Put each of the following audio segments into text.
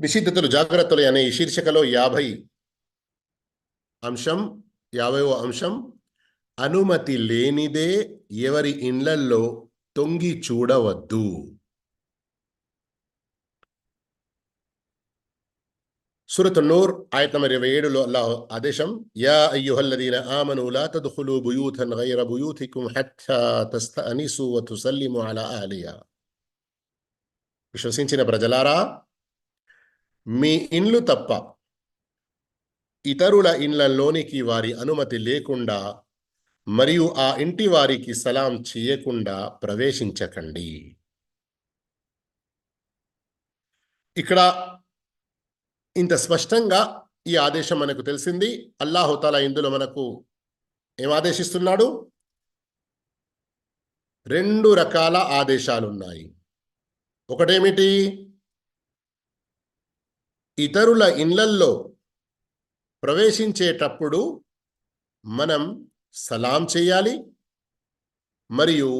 నిషిద్ధతలు జాగ్రత్తలు అనే ఈ శీర్షికలో యాభై అంశం యాభైవ అంశం. అనుమతి లేనిదే ఎవరి ఇండ్లల్లో తొంగి చూడవద్దు. సూరత్ నూర్ ఆయత నంబర్ ఇరవై ఏడులో అల్లాహ్ ఆదేశం యా అయ్యుహల్లదీన ఆమను లా తద్ఖులు బుయూతన్ గైర బుయూతికుం హత్తా తస్తఅనిసు వ తుసల్లిము అలా ఆలియా. విశ్వసించిన ప్రజలారా మీ ఇండ్లు తప్ప ఇతరుల ఇండ్లలోనికి వారి అనుమతి లేకుండా మరియు ఆ ఇంటి వారికి సలాం చేయకుండా ప్రవేశించకండి. ఇక్కడ ఇంత స్పష్టంగా ఈ ఆదేశం మనకు తెలిసింది. అల్లాహుతాలా ఇందులో మనకు ఏం ఆదేశిస్తున్నాడు? రెండు రకాల ఆదేశాలు ఉన్నాయి ఒకటేమిటి? ఇతరుల ఇండ్లల్లో ప్రవేశించేటప్పుడు మనం సలాం చేయాలి మరియు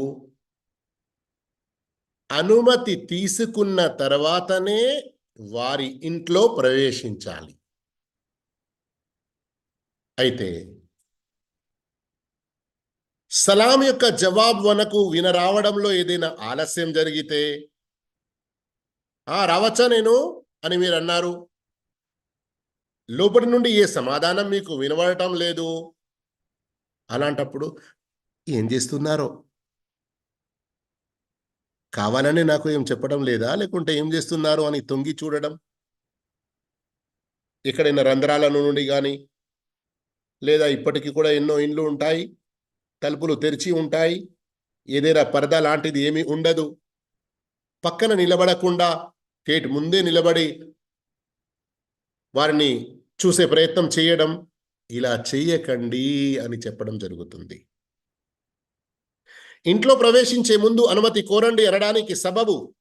అనుమతి తీసుకున్న తర్వాతనే వారి ఇంట్లో ప్రవేశించాలి. అయితే సలాం యొక్క జవాబు మనకు వినరావడంలో ఏదైనా ఆలస్యం జరిగితే ఆ రావచ్చా నేను? అని మీరు అన్నారు లోపటి నుండి ఏ సమాధానం మీకు వినబడటం లేదు? అలాంటప్పుడు ఏం చేస్తున్నారో? కావాలని నాకు ఏం చెప్పడం లేదా? లేకుంటే ఏం చేస్తున్నారు అని తొంగి చూడడం? ఎక్కడైనా రంధ్రాల నుండి కానీ లేదా ఇప్పటికీ కూడా ఎన్నో ఇండ్లు ఉంటాయి తలుపులు తెరిచి ఉంటాయి ఏదైనా పరద లాంటిది ఏమీ ఉండదు. పక్కన నిలబడకుండా గేట్ ముందే నిలబడి వారిని చూసే ప్రయత్నం చేయడం ఇలా చెయ్యకండి అని చెప్పడం జరుగుతుంది. ఇంట్లో ప్రవేశించే ముందు అనుమతి కోరండి అనడానికి సబబు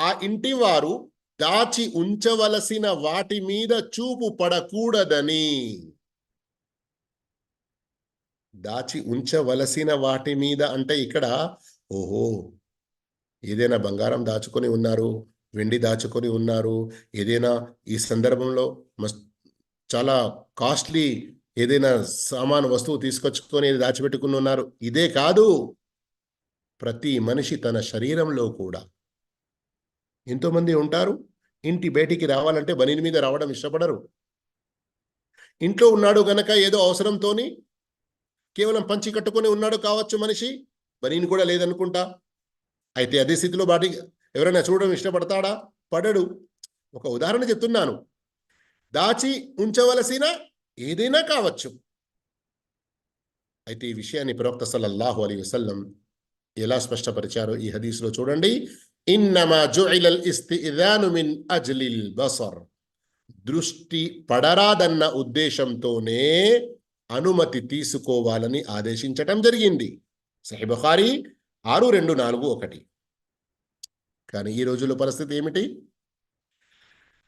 ఆ ఇంటి వారు దాచి ఉంచవలసిన వాటి మీద చూపు పడకూడదని. దాచి ఉంచవలసిన వాటి మీద అంటే ఇక్కడ ఓహో ఏదైనా బంగారం దాచుకొని ఉన్నారు. వెండి దాచుకొని ఉన్నారు. ఏదైనా ఈ సందర్భంలో చాలా కాస్ట్లీ ఏదైనా సామాను వస్తువు తీసుకొచ్చుకొని దాచిపెట్టుకుని ఉన్నారు. ఇదే కాదు. ప్రతి మనిషి తన శరీరంలో కూడా. ఎంతోమంది ఉంటారు ఇంటి బయటికి రావాలంటే బనిని మీద రావడం ఇష్టపడరు. ఇంట్లో ఉన్నాడు గనక ఏదో అవసరంతోని కేవలం పంచి కట్టుకొని ఉన్నాడు కావచ్చు మనిషి బనీని కూడా లేదనుకుంటా. అయితే అదే స్థితిలో బాటి ఎవరైనా చూడడం ఇష్టపడతాడా? పడడు. ఒక ఉదాహరణ చెప్తున్నాను. దాచి ఉంచవలసిన ఏదైనా కావచ్చు. అయితే ఈ విషయాన్ని ప్రవక్త సల్లల్లాహు అలీ వసల్లం ఎలా స్పష్టపరిచారో ఈ హదీస్లో చూడండి. ఇన్నమా జుఇలల్ ఇస్తిఇదాను మిన్ అజ్లిల్ బసర్. దృష్టి పడరాదన్న ఉద్దేశంతోనే అనుమతి తీసుకోవాలని ఆదేశించటం జరిగింది. సహిబుఖారి ఆరు రెండు నాలుగు ఒకటి. కానీ ఈ రోజుల్లో పరిస్థితి ఏమిటి?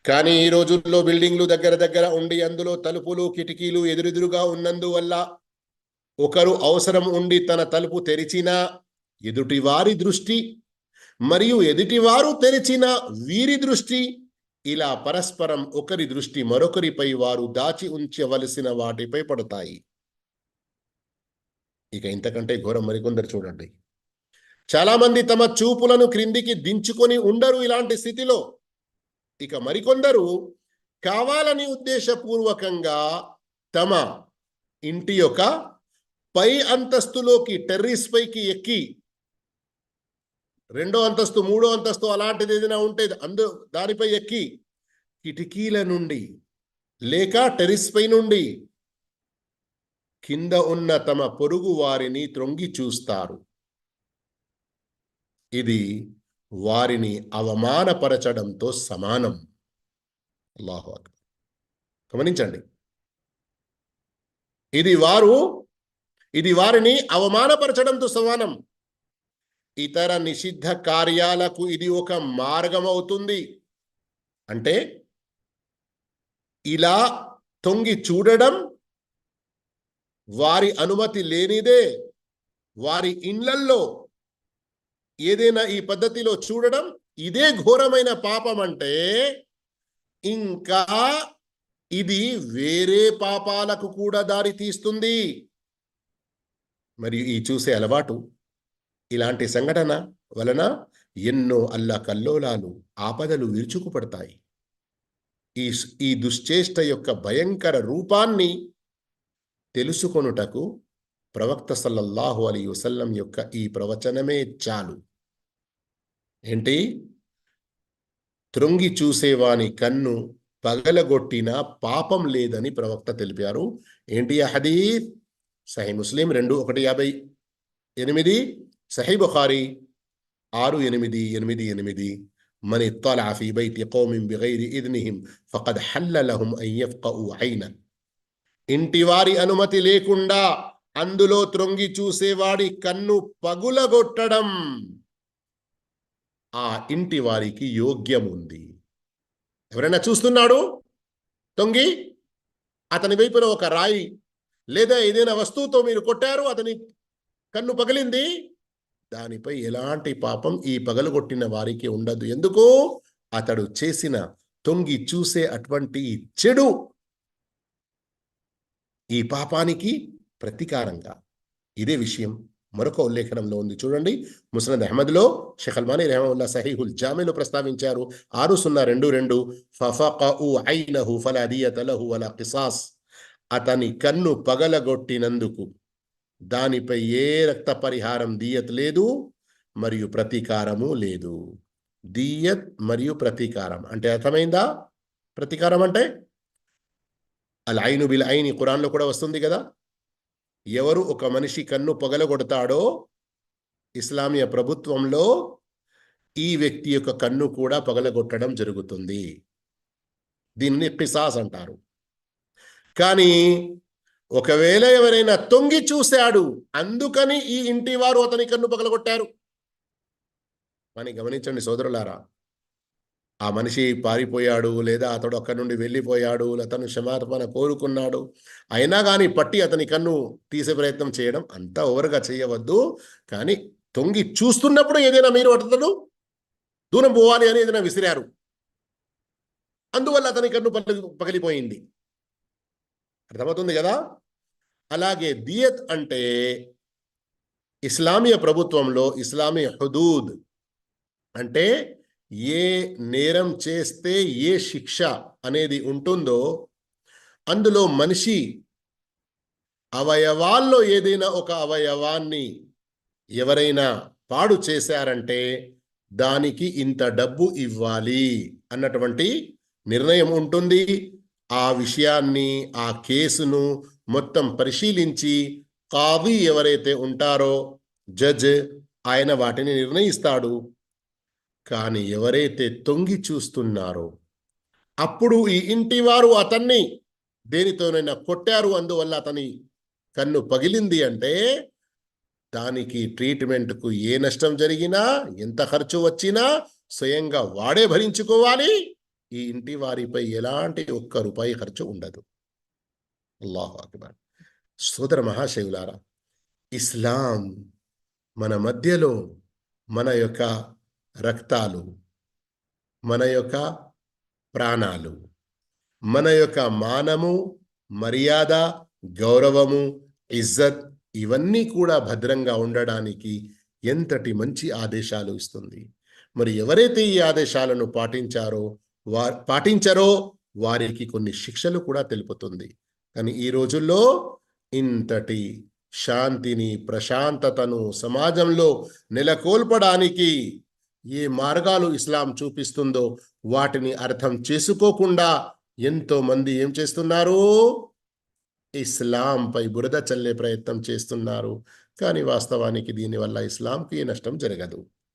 కానీ ఈ రోజుల్లో బిల్డింగ్లు దగ్గర దగ్గర ఉండి అందులో తలుపులు కిటికీలు ఎదురెదురుగా ఉన్నందువల్ల ఒకరు అవసరం ఉండి తన తలుపు తెరిచినా ఎదుటివారి దృష్టి మరియు ఎదుటివారు తెరిచిన వీరి దృష్టి ఇలా పరస్పరం ఒకరి దృష్టి మరొకరిపై వారు దాచి ఉంచవలసిన వాటిపై పడతాయి. ఇక ఇంతకంటే ఘోరం మరికొందరు చూడండి. చాలా మంది తమ చూపులను క్రిందికి దించుకొని ఉండరు ఇలాంటి స్థితిలో. ఇక మరికొందరు కావాలని ఉద్దేశపూర్వకంగా తమ ఇంటి యొక్క పై అంతస్తులోకి టెర్రిస్ పైకి ఎక్కి రెండో అంతస్తు మూడో అంతస్తు అలాంటిది ఏదైనా ఉంటే అందు దానిపై ఎక్కి కిటికీల నుండి లేక టెరిస్ పై నుండి కింద ఉన్న తమ పొరుగు వారిని త్రొంగి చూస్తారు. ఇది వారిని అవమానపరచడంతో సమానం. అల్లాహు అక్బర్. గమనించండి. ఇది వారు ఇది వారిని అవమానపరచడంతో సమానం. ఇతర నిషిద్ధ కార్యాలకు ఇది ఒక మార్గం అవుతుంది అంటే ఇలా తొంగి చూడడం వారి అనుమతి లేనిదే వారి ఇండ్లల్లో ఏదైనా ఈ పద్ధతిలో చూడడం ఇదే ఘోరమైన పాపం అంటే ఇంకా ఇది వేరే పాపాలకు కూడా దారి తీస్తుంది. మరియు ఈ చూసే అలవాటు ఇలాంటి సంఘటన వలన ఎన్నో అల్ల కల్లోలాలు ఆపదలు విరుచుకుపడతాయి. ఈ ఈ దుశ్చేష్ట యొక్క భయంకర రూపాన్ని తెలుసుకొనుటకు ప్రవక్త సల్లల్లాహు అలీ వసల్లం యొక్క ఈ ప్రవచనమే చాలు. ఏంటి త్రొంగి చూసేవాని కన్ను పగలగొట్టిన పాపం లేదని ప్రవక్త తెలిపారు ఏంటి ఆ హదీత్ సహీ ముస్లిం రెండు ఒకటి యాభై ఎనిమిది సహీ బుఖారి ఆరు ఎనిమిది ఎనిమిది ఎనిమిది من اطلع في بيت قوم بغير إذنهم فقد حل لهم أن يفقأوا عينا ఇంటి వారి అనుమతి లేకుండా అందులో త్రొంగి చూసేవాడి కన్ను పగులగొట్టడం ఆ ఇంటి వారికి యోగ్యం ఉంది ఎవరైనా చూస్తున్నాడు? తొంగి అతని వైపున ఒక రాయి లేదా ఏదైనా వస్తువుతో మీరు కొట్టారు అతని కన్ను పగిలింది? దానిపై ఎలాంటి పాపం ఈ పగలగొట్టిన వారికి ఉండదు. ఎందుకు? అతడు చేసిన తొంగి చూసే అటువంటి చెడు ఈ పాపానికి ప్రతీకారంగా. ఇదే విషయం. మరొక ఉల్లేఖనంలో ఉంది. చూడండి. ముసనద్ అహ్మద్లో షెఖల్మాని రెహముల్లా సహీహుల్ జామీలో ప్రస్తావించారు. ఆరు సున్నా రెండు రెండు ఫఫకఉ ఐనహు ఫలదియత లహు కిసాస్. అతని కన్ను పగలగొట్టినందుకు దానిపై ఏ రక్త పరిహారం దీయత్ లేదు మరియు ప్రతీకారము లేదు. దీయత్ మరియు ప్రతీకారం. అంటే అర్థమైందా? ప్రతీకారం అంటే? అల్ ఐను బిల్ ఐని ఖురాన్లో కూడా వస్తుంది కదా? ఎవరు ఒక మనిషి కన్ను పొగలగొడతాడో ఇస్లామీయ ప్రభుత్వంలో ఈ వ్యక్తి యొక్క కన్ను కూడా పగలగొట్టడం జరుగుతుంది. దీన్ని కిసాస్ అంటారు. కానీ ఒకవేళ ఎవరైనా తొంగి చూశాడు అందుకని ఈ ఇంటి వారు అతని కన్ను పగలగొట్టారు. అని గమనించండి సోదరులారా ఆ మనిషి పారిపోయాడు లేదా అతడు అక్కడి నుండి వెళ్ళిపోయాడు అతను క్షమాపణ కోరుకున్నాడు. అయినా కానీ పట్టి అతని కన్ను తీసే ప్రయత్నం చేయడం అంత ఓవర్గా చేయవద్దు. కానీ తొంగి చూస్తున్నప్పుడు ఏదైనా మీరు అతను దూరం పోవాలి అని ఏదైనా విసిరారు. అందువల్ల అతని కన్ను పగిలి పగిలిపోయింది. అర్థమవుతుంది కదా? అలాగే దియత్ అంటే ఇస్లామీయ ప్రభుత్వంలో ఇస్లామీ హుదూద్ అంటే ఏ నేరం చేస్తే ఏ శిక్ష అనేది ఉంటుందో అందులో మనిషి అవయవాల్లో ఏదైనా ఒక అవయవాన్ని ఎవరైనా పాడు చేశారంటే దానికి ఇంత డబ్బు ఇవ్వాలి అన్నటువంటి నిర్ణయం ఉంటుంది. ఆ విషయాన్ని ఆ కేసును మొత్తం పరిశీలించి కావి ఎవరైతే ఉంటారో జడ్జ్ ఆయన వాటిని నిర్ణయిస్తాడు. కానీ ఎవరైతే తొంగి చూస్తున్నారో అప్పుడు ఈ ఇంటి వారు అతన్ని దేనితోనైనా కొట్టారు. అందువల్ల అతని కన్ను పగిలింది అంటే దానికి ట్రీట్మెంట్కు ఏ నష్టం జరిగినా ఎంత ఖర్చు వచ్చినా స్వయంగా వాడే భరించుకోవాలి. ఈ ఇంటి వారిపై ఎలాంటి ఒక్క రూపాయి ఖర్చు ఉండదు. అల్లాహు అక్బర్. సోదర మహాశైవులారా ఇస్లాం మన మధ్యలో మన యొక్క రక్తాలు మన యొక్క ప్రాణాలు మన యొక్క మానము మర్యాద గౌరవము ఇజ్జత్ ఇవన్నీ కూడా భద్రంగా ఉండడానికి ఎంతటి మంచి ఆదేశాలు ఇస్తుంది. మరి ఎవరైతే ఈ ఆదేశాలను పాటించారో వా పాటించరో వారికి కొన్ని శిక్షలు కూడా తెలుపుతుంది. కానీ ఈ రోజుల్లో ఇంతటి శాంతిని ప్రశాంతతను సమాజంలో నెలకొల్పడానికి ఏ మార్గాలు ఇస్లాం చూపిస్తుందో వాటిని అర్థం చేసుకోకుండా ఎంతో మంది ఏం చేస్తున్నారు? ఇస్లాంపై బురద చల్లే ప్రయత్నం చేస్తున్నారు. కానీ వాస్తవానికి దీనివల్ల ఇస్లాంకి నష్టం జరగదు.